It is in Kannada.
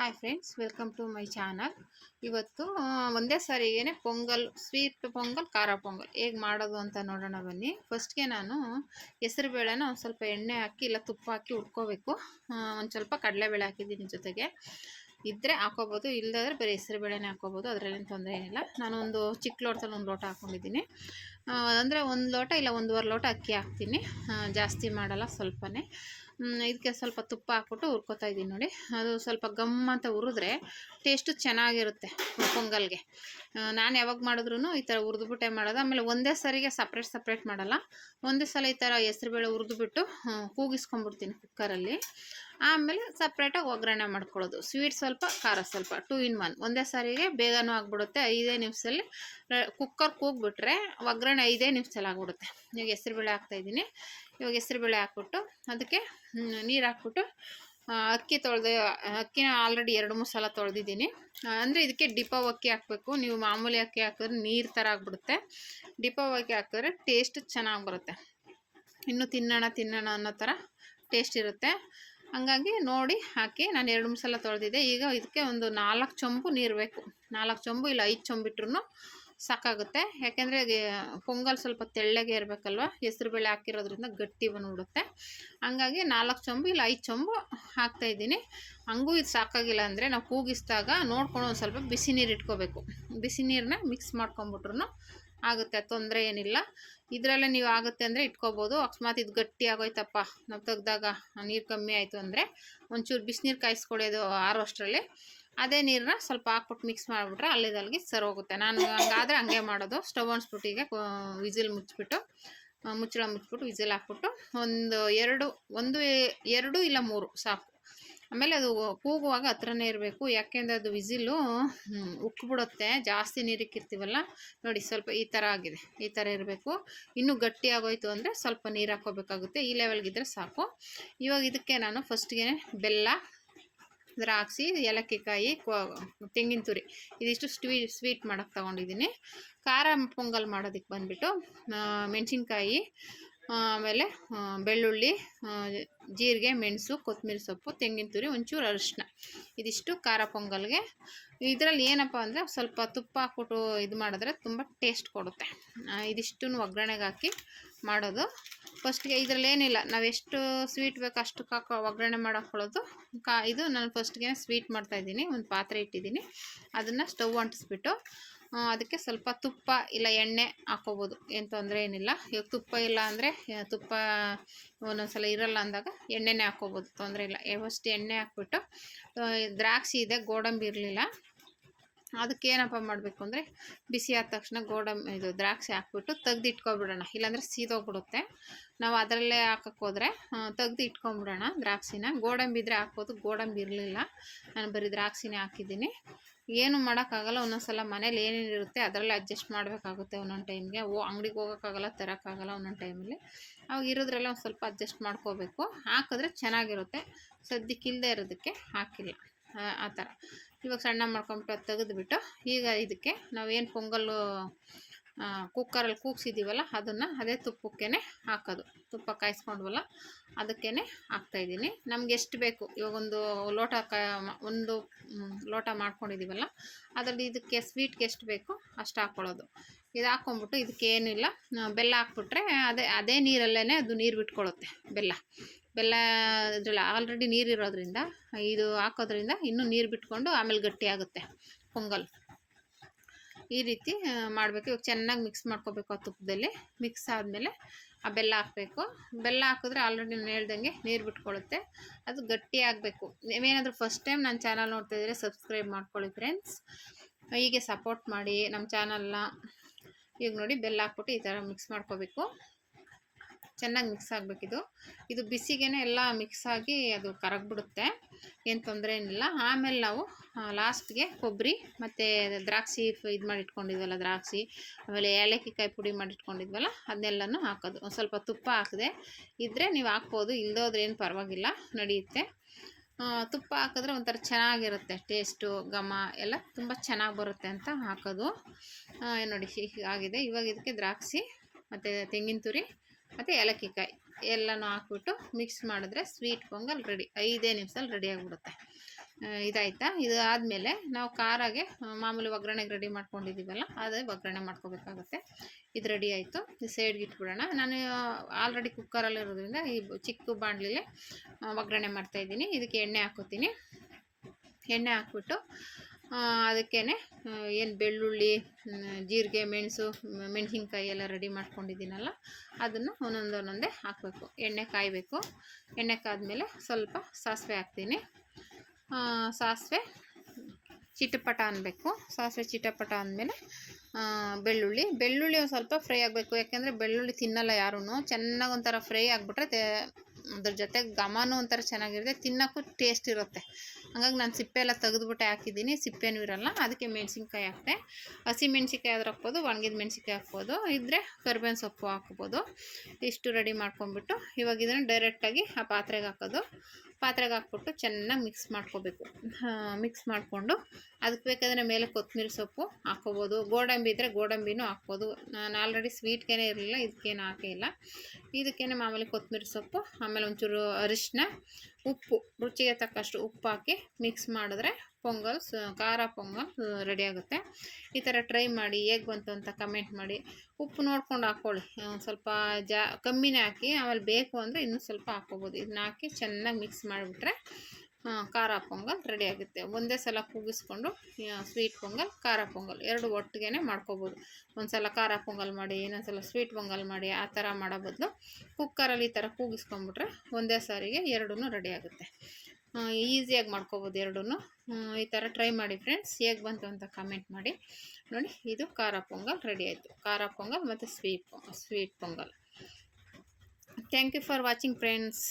Hi friends welcome to my channel ಇವತ್ತು ಒಂದೇ ಸಾರಿಗೇನೆ ಪೊಂಗಲ್ ಸ್ವೀಟ್ ಪೊಂಗಲ್, ಖಾರ ಪೊಂಗಲ್. ಹೇಗೆ ಮಾಡೋದು ಅಂತ ನೋಡೋಣ ಬನ್ನಿ. ಫಸ್ಟ್ಗೆ ನಾನು ಹೆಸರುಬೇಳೆನ ಒಂದು ಸ್ವಲ್ಪ ಎಣ್ಣೆ ಹಾಕಿ, ಇಲ್ಲ ತುಪ್ಪ ಹಾಕಿ ಉಟ್ಕೋಬೇಕು ಒಂದು ಸ್ವಲ್ಪ ಕಡಲೆಬೇಳೆ ಹಾಕಿದ್ದೀನಿ ಜೊತೆಗೆ. ಇದ್ದರೆ ಹಾಕೋಬೋದು ಇಲ್ಲದಾದ್ರೆ ಬರೀ ಹೆಸರುಬೇಳೆನೇ ಹಾಕೋಬೋದು, ಅದರಲ್ಲೇನು ತೊಂದರೆ ಏನಿಲ್ಲ. ನಾನು ಒಂದು ಚಿಕ್ಕ ಲೋಟದಲ್ಲಿ ಒಂದು ಲೋಟ ಹಾಕ್ಕೊಂಡಿದ್ದೀನಿ ಅಂದರೆ ಒಂದು ಲೋಟ ಇಲ್ಲ, ಒಂದೂವರೆ ಲೋಟ ಅಕ್ಕಿ ಹಾಕ್ತೀನಿ. ಜಾಸ್ತಿ ಮಾಡಲ್ಲ, ಸ್ವಲ್ಪನೇ. ಇದಕ್ಕೆ ಸ್ವಲ್ಪ ತುಪ್ಪ ಹಾಕ್ಬಿಟ್ಟು ಹುರ್ಕೋತಾ ಇದ್ದೀನಿ ನೋಡಿ. ಅದು ಸ್ವಲ್ಪ ಗಮ್ ಅಂತ ಹುರಿದ್ರೆ ಟೇಸ್ಟು ಚೆನ್ನಾಗಿರುತ್ತೆ ಪೊಂಗಲ್ಗೆ. ನಾನು ಯಾವಾಗ ಮಾಡಿದ್ರು ಈ ಥರ ಹುರಿದ್ಬಿಟ್ಟೆ ಮಾಡೋದು. ಆಮೇಲೆ ಒಂದೇ ಸರಿಗೆ ಸಪ್ರೇಟ್ ಸಪ್ರೇಟ್ ಮಾಡಲ್ಲ. ಒಂದೇ ಸಲ ಈ ಥರ ಹೆಸ್ರುಬೇಳೆ ಹುರಿದ್ಬಿಟ್ಟು ಕೂಗಿಸ್ಕೊಂಡ್ಬಿಡ್ತೀನಿ ಕುಕ್ಕರಲ್ಲಿ ಆಮೇಲೆ ಸಪ್ರೇಟಾಗಿ ಒಗ್ಗರಣೆ ಮಾಡ್ಕೊಳ್ಳೋದು. ಸ್ವೀಟ್ ಸ್ವಲ್ಪ, ಖಾರ ಸ್ವಲ್ಪ ಟೂ ಇನ್ ಒನ್ ಒಂದೇ ಸಾರಿಗೆ ಬೇಗನೂ ಆಗಿಬಿಡುತ್ತೆ. ಐದೇ ನಿಮಿಷದಲ್ಲಿ ಕುಕ್ಕರ್ ಕೂಗ್ಬಿಟ್ರೆ ಒಗ್ಗರಣೆ ಐದೇ ನಿಮಿಷದಲ್ಲಿ ಆಗಿಬಿಡುತ್ತೆ ಬೇಳೆ ಹಾಕ್ತಾ ಇದ್ದೀನಿ. ಇವಾಗ ಹೆಸ್ರುಬೇಳೆ ಹಾಕ್ಬಿಟ್ಟು ಅದಕ್ಕೆ ನೀರು ಹಾಕ್ಬಿಟ್ಟು ಅಕ್ಕಿ ತೊಳೆದು, ಅಕ್ಕಿನ ಆಲ್ರೆಡಿ ಎರಡು ಮೂರು ಸಲ ತೊಳೆದಿದ್ದೀನಿ. ಅಂದರೆ ಇದಕ್ಕೆ ಡಿಪೋ ಅಕ್ಕಿ ಹಾಕಬೇಕು. ನೀವು ಮಾಮೂಲಿ ಅಕ್ಕಿ ಹಾಕಿದ್ರೆ ನೀರು ಥರ ಆಗಿಬಿಡುತ್ತೆ. ಡಿಪೋ ಅಕ್ಕಿ ಹಾಕಿದ್ರೆ ಟೇಸ್ಟ್ ಚೆನ್ನಾಗಿ ಬರುತ್ತೆ. ಇನ್ನು ತಿನ್ನೋಣ ತಿನ್ನೋಣ ಅನ್ನೋ ಥರ ಟೇಸ್ಟ್ ಇರುತ್ತೆ. ಹಂಗಾಗಿ ನೋಡಿ ಹಾಕಿ, ನಾನು ಎರಡು ಮೂರು ಸಲ ತೊಳೆದಿದ್ದೆ. ಈಗ ಇದಕ್ಕೆ ಒಂದು ನಾಲ್ಕು ಚೊಂಬು ನೀರು ಬೇಕು. ನಾಲ್ಕು ಚೊಂಬು ಇಲ್ಲ ಐದು ಚೊಂಬಿಟ್ರು ಸಾಕಾಗುತ್ತೆ. ಯಾಕೆಂದರೆ ಪೊಂಗಲ್ ಸ್ವಲ್ಪ ತೆಳ್ಳಗೆ ಇರಬೇಕಲ್ವ? ಹೆಸ್ರುಬೇಳೆ ಹಾಕಿರೋದ್ರಿಂದ ಗಟ್ಟಿ ಬಂದ್ಬಿಡುತ್ತೆ ಹಂಗಾಗಿ ನಾಲ್ಕು ಚೊಂಬು ಇಲ್ಲ ಐದು ಚೊಂಬು ಹಾಕ್ತಾಯಿದ್ದೀನಿ ಹಂಗೂ ಇದು ಸಾಕಾಗಿಲ್ಲ ಅಂದರೆ ನಾವು ಕೂಗಿಸಿದಾಗ ನೋಡ್ಕೊಂಡು ಒಂದು ಸ್ವಲ್ಪ ಬಿಸಿ ನೀರು ಇಟ್ಕೋಬೇಕು. ಬಿಸಿ ನೀರನ್ನ ಮಿಕ್ಸ್ ಮಾಡ್ಕೊಂಬಿಟ್ರು ಆಗುತ್ತೆ, ತೊಂದರೆ ಏನಿಲ್ಲ. ಇದರಲ್ಲೇ ನೀವು ಆಗುತ್ತೆ ಅಂದರೆ ಇಟ್ಕೋಬೋದು. ಅಕಸ್ಮಾತ್ ಇದು ಗಟ್ಟಿ ಆಗೋಯ್ತಪ್ಪ. ನಾವು ತೆಗ್ದಾಗ ನೀರು ಕಮ್ಮಿ ಆಯಿತು ಅಂದರೆ ಒಂಚೂರು ಬಿಸಿನೀರು ಕಾಯಿಸ್ಕೊಳ್ಳೋದು ಆರು ಆರೋ ಅಷ್ಟರಲ್ಲಿ. ಅದೇ ನೀರನ್ನ ಸ್ವಲ್ಪ ಹಾಕ್ಬಿಟ್ಟು ಮಿಕ್ಸ್ ಮಾಡಿಬಿಟ್ರೆ ಅಲ್ಲಿದಲ್ಲಿಗೆ ಸರಿ ಹೋಗುತ್ತೆ. ನಾನು ಹಂಗಾದ್ರೆ ಹಂಗೆ ಮಾಡೋದು. ಸ್ಟವ್ ಅನ್ಸ್ಬಿಟ್ಟು ಈಗ ವಿಸಿಲ್ ಮುಚ್ಚಿಬಿಟ್ಟು ಮುಚ್ಚಳ ಮುಚ್ಚಿಬಿಟ್ಟು ವಿಸಿಲ್ ಹಾಕ್ಬಿಟ್ಟು ಒಂದು ಎರಡು ಒಂದು ಎರಡು ಇಲ್ಲ ಮೂರು ಸಾಕು. ಆಮೇಲೆ ಅದು ಕೂಗುವಾಗ ಹತ್ರನೇ ಇರಬೇಕು. ಯಾಕೆಂದರೆ ಅದು ವಿಸಿಲು ಉಕ್ಬಿಡುತ್ತೆ. ಜಾಸ್ತಿ ನೀರಿಕ್ಕಿರ್ತೀವಲ್ಲ ನೋಡಿ ಸ್ವಲ್ಪ ಈ ಥರ ಆಗಿದೆ. ಈ ಥರ ಇರಬೇಕು. ಇನ್ನೂ ಗಟ್ಟಿ ಆಗೋಯ್ತು ಅಂದರೆ ಸ್ವಲ್ಪ ನೀರು ಹಾಕೋಬೇಕಾಗುತ್ತೆ ಈ ಲೆವೆಲ್ಗಿದ್ರೆ ಸಾಕು. ಇವಾಗ ಇದಕ್ಕೆ ನಾನು ಫಸ್ಟ್ಗೆ ಬೆಲ್ಲ ದ್ರಾಕ್ಷಿ, ಏಲಕ್ಕಿಕಾಯಿ ತೆಂಗಿನ ತುರಿ. ಇದಿಷ್ಟು ಸ್ವೀ, ಸ್ವೀಟ್ ಮಾಡೋಕ್ಕೆ ತೊಗೊಂಡಿದ್ದೀನಿ. ಖಾರ ಪೊಂಗಲ್ ಮಾಡೋದಕ್ಕೆ ಬಂದುಬಿಟ್ಟು ಮೆಣಸಿನ್ಕಾಯಿ, ಆಮೇಲೆ ಬೆಳ್ಳುಳ್ಳಿ ಜೀರಿಗೆ, ಮೆಣಸು ಕೊತ್ತಂಬರಿ ಸೊಪ್ಪು, ತೆಂಗಿನ ತುರಿ, ಒಂಚೂರು ಅರಿಶಿನ ಇದಿಷ್ಟು ಖಾರ ಪೊಂಗಲ್ಗೆ. ಇದರಲ್ಲಿ ಏನಪ್ಪ ಅಂದರೆ ಸ್ವಲ್ಪ ತುಪ್ಪ ಹಾಕ್ಬಿಟ್ಟು ಇದು ಮಾಡಿದ್ರೆ ತುಂಬ ಟೇಸ್ಟ್ ಕೊಡುತ್ತೆ. ಇದಿಷ್ಟು ಒಗ್ಗರಣೆಗೆ ಹಾಕಿ ಮಾಡೋದು. ಫಸ್ಟ್ಗೆ ಇದರಲ್ಲಿ ಏನಿಲ್ಲ, ನಾವು ಎಷ್ಟು ಸ್ವೀಟ್ ಬೇಕು ಅಷ್ಟು ಕಾಕ ಒಗ್ಗರಣೆ ಮಾಡಾಕೊಳ್ಳೋದು ಕಾ, ಇದು ನಾನು ಫಸ್ಟ್ಗೆ ಸ್ವೀಟ್ ಮಾಡ್ತಾಯಿದ್ದೀನಿ ಒಂದು ಪಾತ್ರೆ ಇಟ್ಟಿದ್ದೀನಿ. ಅದನ್ನು ಸ್ಟವ್ ಅಂಟಿಸ್ಬಿಟ್ಟು ಅದಕ್ಕೆ ಸ್ವಲ್ಪ ತುಪ್ಪ ಇಲ್ಲ ಎಣ್ಣೆ ಹಾಕೋಬೋದು, ಏನು ತೊಂದರೆ ಏನಿಲ್ಲ. ಇವಾಗ ತುಪ್ಪ ಇಲ್ಲ ಅಂದರೆ ತುಪ್ಪ ಒಂದೊಂದ್ಸಲ ಇರಲ್ಲ ಅಂದಾಗ ಎಣ್ಣೆನೇ ಹಾಕ್ಕೋಬೋದು ತೊಂದರೆ ಇಲ್ಲ. ಫಸ್ಟ್ ಎಣ್ಣೆ ಹಾಕ್ಬಿಟ್ಟು ದ್ರಾಕ್ಷಿ ಇದೆ, ಗೋಡಂಬಿ ಇರಲಿಲ್ಲ. ಅದಕ್ಕೆ ಏನಪ್ಪ ಮಾಡಬೇಕು ಅಂದರೆ ಬಿಸಿ ಆದ ತಕ್ಷಣ ಗೋಡಂಬಿ, ಇದು ದ್ರಾಕ್ಷಿ ಹಾಕ್ಬಿಟ್ಟು ತೆಗ್ದು ಇಟ್ಕೊಬಿಡೋಣ ಇಲ್ಲಾಂದರೆ ಸೀದೋಗ್ಬಿಡುತ್ತೆ. ನಾವು ಅದರಲ್ಲೇ ಹಾಕೋಕ್ಕೋದ್ರೆ ತೆಗ್ದು ಇಟ್ಕೊಂಬಿಡೋಣ ದ್ರಾಕ್ಷಿನ. ಗೋಡಂಬಿ ಇದ್ದರೆ ಹಾಕ್ಬೋದು, ಗೋಡಂಬಿ ಇರಲಿಲ್ಲ. ನಾನು ಬರೀ ದ್ರಾಕ್ಷಿನೇ ಹಾಕಿದ್ದೀನಿ. ಏನು ಮಾಡೋಕ್ಕಾಗಲ್ಲ ಒಂದೊಂದು ಸಲ ಮನೇಲಿ ಏನೇನು ಇರುತ್ತೆ ಅದರಲ್ಲೇ ಅಡ್ಜಸ್ಟ್ ಮಾಡಬೇಕಾಗುತ್ತೆ ಒಂದೊಂದು ಟೈಮ್ಗೆ. ಓ, ಅಂಗಡಿಗೆ ಹೋಗೋಕ್ಕಾಗಲ್ಲ, ತರೋಕ್ಕಾಗಲ್ಲ ಒಂದೊಂದು ಟೈಮಲ್ಲಿ. ಅವಾಗ ಇರೋದ್ರಲ್ಲೇ ಒಂದು ಸ್ವಲ್ಪ ಅಡ್ಜಸ್ಟ್ ಮಾಡ್ಕೋಬೇಕು. ಹಾಕಿದ್ರೆ ಚೆನ್ನಾಗಿರುತ್ತೆ. ಸದ್ಯಕ್ಕಿಲ್ಲದೆ ಇರೋದಕ್ಕೆ ಹಾಕಿಲ್ಲ. ಆ ಥರ. ಇವಾಗ ಸಣ್ಣ ಮಾಡ್ಕೊಂಬಿಟ್ಟು ಅದು ತೆಗೆದುಬಿಟ್ಟು ಈಗ ಇದಕ್ಕೆ ನಾವೇನು ಪೊಂಗಲ್ಲು ಕುಕ್ಕರಲ್ಲಿ ಕೂಗ್ಸಿದ್ದೀವಲ್ಲ ಅದನ್ನು ಅದೇ ತುಪ್ಪಕ್ಕೆ ಹಾಕೋದು. ತುಪ್ಪ ಕಾಯಿಸ್ಕೊಂಡ್ವಲ್ಲ ಅದಕ್ಕೇ ಹಾಕ್ತಾಯಿದ್ದೀನಿ ನಮ್ಗೆ ಎಷ್ಟು ಬೇಕು? ಇವಾಗ ಒಂದು ಲೋಟ ಒಂದು ಲೋಟ ಮಾಡ್ಕೊಂಡಿದ್ದೀವಲ್ಲ ಅದರಲ್ಲಿ ಇದಕ್ಕೆ ಸ್ವೀಟ್ಗೆ ಎಷ್ಟು ಬೇಕು ಅಷ್ಟು ಹಾಕ್ಕೊಳ್ಳೋದು ಇದು ಹಾಕ್ಕೊಂಬಿಟ್ಟು ಇದಕ್ಕೆ ಏನಿಲ್ಲ ಬೆಲ್ಲ ಹಾಕ್ಬಿಟ್ರೆ ಅದೇ ಅದೇ ನೀರಲ್ಲೇ ಅದು ನೀರು ಬಿಟ್ಕೊಳ್ಳುತ್ತೆ, ಬೆಲ್ಲ. ಬೆಲ್ಲ ಇದ್ರಲ್ಲಿ ಆಲ್ರೆಡಿ ನೀರು ಇರೋದ್ರಿಂದ, ಇದು ಹಾಕೋದ್ರಿಂದ ಇನ್ನೂ ನೀರು ಬಿಟ್ಕೊಂಡು ಆಮೇಲೆ ಗಟ್ಟಿ ಆಗುತ್ತೆ ಪೊಂಗಲ್. ಈ ರೀತಿ ಮಾಡಬೇಕು. ಇವಾಗ ಚೆನ್ನಾಗಿ ಮಿಕ್ಸ್ ಮಾಡ್ಕೋಬೇಕು ಆ ತುಪ್ಪದಲ್ಲಿ. ಮಿಕ್ಸ್ ಆದಮೇಲೆ ಆ ಬೆಲ್ಲ ಹಾಕಬೇಕು. ಬೆಲ್ಲ ಹಾಕಿದ್ರೆ ಆಲ್ರೆಡಿ ನಾನು ಹೇಳ್ದಂಗೆ ನೀರು ಬಿಟ್ಕೊಳ್ಳುತ್ತೆ ಅದು ಗಟ್ಟಿ ಆಗಬೇಕು. ನೀವೇನಾದರೂ ಫಸ್ಟ್ ಟೈಮ್ ನನ್ನ ಚಾನಲ್ ನೋಡ್ತಾ ಇದ್ದರೆ ಸಬ್ಸ್ಕ್ರೈಬ್ ಮಾಡ್ಕೊಳ್ಳಿ ಫ್ರೆಂಡ್ಸ್ ಹೀಗೆ ಸಪೋರ್ಟ್ ಮಾಡಿ ನಮ್ಮ ಚಾನಲ್ನ ಈಗ ನೋಡಿ ಬೆಲ್ಲ ಹಾಕ್ಬಿಟ್ಟು ಈ ಥರ ಮಿಕ್ಸ್ ಮಾಡ್ಕೋಬೇಕು. ಚೆನ್ನಾಗಿ ಮಿಕ್ಸ್ ಆಗಬೇಕಿದು ಇದು. ಬಿಸಿಗೆ ಎಲ್ಲ ಮಿಕ್ಸ್ ಆಗಿ ಅದು ಕರಗ್ಬಿಡುತ್ತೆ. ಏನು ತೊಂದರೆ ಏನಿಲ್ಲ. ಆಮೇಲೆ ನಾವು ಲಾಸ್ಟ್ಗೆ ಕೊಬ್ಬರಿ ಮತ್ತು ದ್ರಾಕ್ಷಿ ಇದು ಮಾಡಿ ಇಟ್ಕೊಂಡಿದ್ವಲ್ಲ ದ್ರಾಕ್ಷಿ, ಆಮೇಲೆ ಏಲಕ್ಕಿ ಕಾಯಿ ಪುಡಿ ಮಾಡಿ ಇಟ್ಕೊಂಡಿದ್ವಲ್ಲ ಅದನ್ನೆಲ್ಲನೂ ಹಾಕೋದು. ಒಂದು ಸ್ವಲ್ಪ ತುಪ್ಪ ಹಾಕಿದೆ ಇದ್ದರೆ ನೀವು ಹಾಕ್ಬೋದು. ಇಲ್ಲದೋದ್ರೆ ಏನು ಪರವಾಗಿಲ್ಲ, ನಡೆಯುತ್ತೆ. ತುಪ್ಪ ಹಾಕಿದ್ರೆ ಒಂಥರ ಚೆನ್ನಾಗಿರುತ್ತೆ. ಟೇಸ್ಟು, ಘಮ ಎಲ್ಲ ತುಂಬ ಚೆನ್ನಾಗಿ ಬರುತ್ತೆ ಅಂತ ಹಾಕೋದು. ನೋಡಿ ಆಗಿದೆ. ಇವಾಗ ಇದಕ್ಕೆ ದ್ರಾಕ್ಷಿ ಮತ್ತು ತೆಂಗಿನ ತುರಿ ಮತ್ತು ಏಲಕ್ಕಿಕಾಯಿ ಎಲ್ಲನೂ ಹಾಕ್ಬಿಟ್ಟು ಮಿಕ್ಸ್ ಮಾಡಿದ್ರೆ ಸ್ವೀಟ್ ಪೊಂಗಲ್ ರೆಡಿ ಐದೇ ನಿಮಿಷದಲ್ಲಿ ರೆಡಿ ಆಗಿಬಿಡುತ್ತೆ. ಇದಾಯ್ತಾ? ಇದು ಆದಮೇಲೆ ನಾವು ಖಾರಾಗೆ ಮಾಮೂಲಿ ಒಗ್ಗರಣೆಗೆ ರೆಡಿ ಮಾಡ್ಕೊಂಡಿದ್ದೀವಲ್ಲ, ಅದೇ ಒಗ್ಗರಣೆ ಮಾಡ್ಕೋಬೇಕಾಗುತ್ತೆ. ಇದು ರೆಡಿ ಆಯಿತು. ಸೈಡ್ಗೆ ಇಟ್ಬಿಡೋಣ. ನಾನು ಆಲ್ರೆಡಿ ಕುಕ್ಕರಲ್ಲಿ ಇರೋದ್ರಿಂದ ಈ ಚಿಕ್ಕ ಬಾಣಲಿಲೆ ಒಗ್ಗರಣೆ ಮಾಡ್ತಾಯಿದ್ದೀನಿ ಇದಕ್ಕೆ ಎಣ್ಣೆ ಹಾಕೋತೀನಿ. ಎಣ್ಣೆ ಹಾಕ್ಬಿಟ್ಟು ಅದಕ್ಕೇ ಏನು ಬೆಳ್ಳುಳ್ಳಿ ಜೀರಿಗೆ, ಮೆಣಸು, ಮೆಣಸಿನ್ಕಾಯಿ ಎಲ್ಲ ರೆಡಿ ಮಾಡ್ಕೊಂಡಿದ್ದೀನಲ್ಲ, ಅದನ್ನು ಒಂದೊಂದು ಒಂದೊಂದೇ ಹಾಕಬೇಕು. ಎಣ್ಣೆ ಕಾಯಬೇಕು. ಎಣ್ಣೆ ಕಾದ್ಮೇಲೆ ಸ್ವಲ್ಪ ಸಾಸಿವೆ ಹಾಕ್ತೀನಿ. ಸಾಸಿವೆ ಚಿಟಪಟ ಅನ್ನಬೇಕು ಸಾಸಿವೆ ಚಿಟಪಟ ಅಂದಮೇಲೆ ಬೆಳ್ಳುಳ್ಳಿ. ಬೆಳ್ಳುಳ್ಳಿ ಒಂದು ಸ್ವಲ್ಪ ಫ್ರೈ ಆಗಬೇಕು. ಯಾಕೆಂದರೆ ಬೆಳ್ಳುಳ್ಳಿ ತಿನ್ನಲ್ಲ ಯಾರೂ ಚೆನ್ನಾಗಿ ಒಂಥರ ಫ್ರೈ ಆಗಿಬಿಟ್ರೆ ಅದ್ರ ಜೊತೆಗೆ ಘಮನೂ ಒಂಥರ ಚೆನ್ನಾಗಿರುತ್ತೆ. ತಿನ್ನೋಕ್ಕೂ ಟೇಸ್ಟ್ ಇರುತ್ತೆ. ಹಂಗಾಗಿ ನಾನು ಸಿಪ್ಪೆ ಎಲ್ಲ ತೆಗೆದುಬಿಟ್ಟೆ ಹಾಕಿದ್ದೀನಿ. ಸಿಪ್ಪೆನೂ ಇರಲ್ಲ. ಅದಕ್ಕೆ ಮೆಣಸಿನ್ಕಾಯಿ ಹಾಕ್ತೆ ಹಸಿ ಮೆಣಸಿನ್ಕಾಯಿ ಆದ್ರೂ ಹಾಕ್ಬೋದು, ಒಣಗಿದ ಮೆಣಸಿನ್ಕಾಯಿ ಹಾಕ್ಬೋದು. ಇದ್ದರೆ ಕರ್ಬೇವಿನ ಸೊಪ್ಪು ಹಾಕ್ಬೋದು. ಇಷ್ಟು ರೆಡಿ ಮಾಡ್ಕೊಂಬಿಟ್ಟು ಇವಾಗ ಇದನ್ನು ಡೈರೆಕ್ಟಾಗಿ ಆ ಪಾತ್ರೆಗೆ ಹಾಕೋದು. ಪಾತ್ರೆಗೆ ಹಾಕ್ಬಿಟ್ಟು ಚೆನ್ನಾಗಿ ಮಿಕ್ಸ್ ಮಾಡ್ಕೋಬೇಕು. ಮಿಕ್ಸ್ ಮಾಡಿಕೊಂಡು ಅದಕ್ಕೆ ಬೇಕಾದರೆ ಮೇಲೆ ಕೊತ್ತಂಬರಿ ಸೊಪ್ಪು ಹಾಕ್ಕೋಬೋದು. ಗೋಡಂಬಿ ಇದ್ದರೆ ಗೋಡಂಬಿನೂ ಹಾಕ್ಬೋದು. ನಾನು ಆಲ್ರೆಡಿ ಸ್ವೀಟ್ಗೇನೆ ಇರಲಿಲ್ಲ ಇದಕ್ಕೇನು ಇಲ್ಲ. ಇದಕ್ಕೇನೆ ಮಾಮೂಲಿ ಕೊತ್ತಂಬರಿ ಸೊಪ್ಪು, ಆಮೇಲೆ ಒಂಚೂರು ಅರಿಶಿನ ಉಪ್ಪು, ರುಚಿಗೆ ತಕ್ಕಷ್ಟು ಉಪ್ಪು ಹಾಕಿ ಮಿಕ್ಸ್ ಮಾಡಿದ್ರೆ ಪೊಂಗಲ್ ಖಾರ ಪೊಂಗಲ್ ರೆಡಿ ಆಗುತ್ತೆ. ಈ ಥರ ಟ್ರೈ ಮಾಡಿ, ಹೇಗೆ ಬಂತು ಅಂತ ಕಮೆಂಟ್ ಮಾಡಿ. ಉಪ್ಪು ನೋಡ್ಕೊಂಡು ಹಾಕ್ಕೊಳ್ಳಿ. ಸ್ವಲ್ಪ ಜಾ, ಕಮ್ಮಿನೇ ಹಾಕಿ, ಆಮೇಲೆ ಬೇಕು ಅಂದರೆ ಇನ್ನೂ ಸ್ವಲ್ಪ ಹಾಕ್ಕೋಬೋದು. ಇದನ್ನ ಹಾಕಿ ಚೆನ್ನಾಗಿ ಮಿಕ್ಸ್ ಮಾಡಿಬಿಟ್ರೆ ಖಾರ ಪೊಂಗಲ್ ರೆಡಿ ಆಗುತ್ತೆ. ಒಂದೇ ಸಲ ಕೂಗಿಸ್ಕೊಂಡು ಸ್ವೀಟ್ ಪೊಂಗಲ್, ಖಾರ ಪೊಂಗಲ್ ಎರಡು ಒಟ್ಟಿಗೆ ಮಾಡ್ಕೋಬೋದು. ಒಂದು ಸಲ ಖಾರ ಪೊಂಗಲ್ ಮಾಡಿ ಇನ್ನೊಂದು ಸಲ ಸ್ವೀಟ್ ಪೊಂಗಲ್ ಮಾಡಿ, ಆ ಥರ ಮಾಡೋ ಬದಲು ಕುಕ್ಕರಲ್ಲಿ ಈ ಥರ ಕೂಗಿಸ್ಕೊಂಬಿಟ್ರೆ ಒಂದೇ ಸಾರಿಗೆ ಎರಡೂ ರೆಡಿ ಆಗುತ್ತೆ. ಈಸಿಯಾಗಿ ಮಾಡ್ಕೋಬೋದು ಎರಡೂ ಈ ಥರ ಟ್ರೈ ಮಾಡಿ ಫ್ರೆಂಡ್ಸ್ ಹೇಗೆ ಬಂತು ಅಂತ ಕಮೆಂಟ್ ಮಾಡಿ. ನೋಡಿ, ಇದು ಖಾರ ಪೊಂಗಲ್ ರೆಡಿ ಆಯಿತು. ಖಾರ ಪೊಂಗಲ್ ಮತ್ತು sweet sweet pongal. Thank you for watching friends